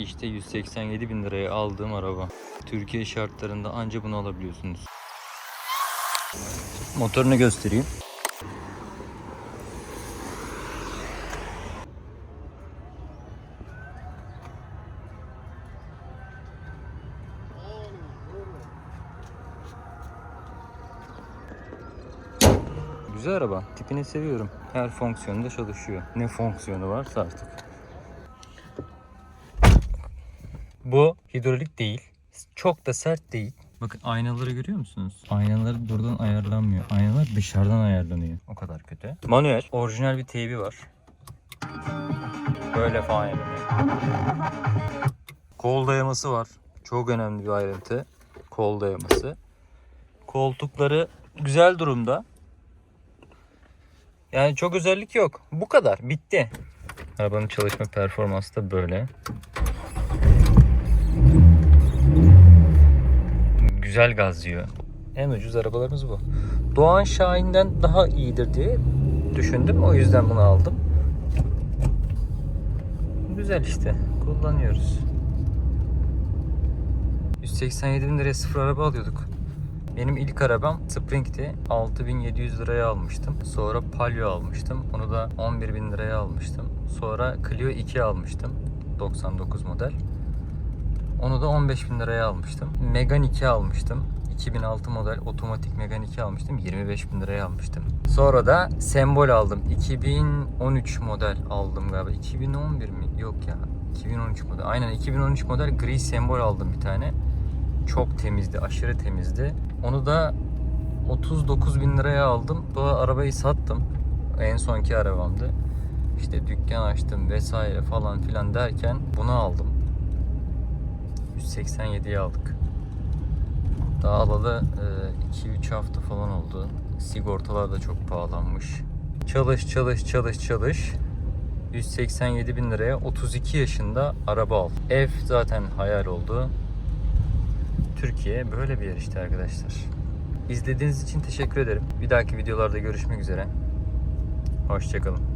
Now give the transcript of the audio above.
İşte 187 bin liraya aldığım araba. Türkiye şartlarında anca bunu alabiliyorsunuz. Motorunu göstereyim. Güzel araba. Tipini seviyorum. Her fonksiyonda çalışıyor. Ne fonksiyonu varsa artık. Bu hidrolik değil. Çok da sert değil. Bakın aynaları görüyor musunuz? Aynalar buradan ayarlanmıyor. Aynalar dışarıdan ayarlanıyor. O kadar kötü. Manuel. Orijinal bir teybi var. Böyle falan yapıyor. Kol dayaması var. Çok önemli bir ayrıntı. Kol dayaması. Koltukları güzel durumda. Yani çok özellik yok. Bu kadar. Bitti. Arabanın çalışma performansı da böyle. Güzel gaz yiyor. En ucuz arabalarımız bu. Doğan Şahin'den daha iyidir diye düşündüm. O yüzden bunu aldım. Güzel işte. Kullanıyoruz. 187 bin liraya sıfır araba alıyorduk. Benim ilk arabam Spring'ti. 6700 liraya almıştım. Sonra Palio almıştım. Onu da 11 bin liraya almıştım. Sonra Clio 2 almıştım. 99 model. Onu da 15 bin liraya almıştım. Megane 2 almıştım. 2006 model otomatik Megane 2 almıştım. 25 bin liraya almıştım. Sonra da Sembol aldım. 2013 model aldım galiba. 2011 mi? Yok ya. 2013 model. Aynen 2013 model gri Sembol aldım bir tane. Çok temizdi. Aşırı temizdi. Onu da 39 bin liraya aldım. Bu arabayı sattım. En sonki arabamdı. İşte dükkan açtım vesaire falan filan derken bunu aldım. 187'ye aldık. Daha alalı 2-3 hafta falan oldu. Sigortalar da çok pahalanmış. Çalış çalış çalış çalış. 187 bin liraya 32 yaşında araba al. Ev zaten hayal oldu. Türkiye böyle bir yer işte arkadaşlar. İzlediğiniz için teşekkür ederim. Bir dahaki videolarda görüşmek üzere. Hoşçakalın.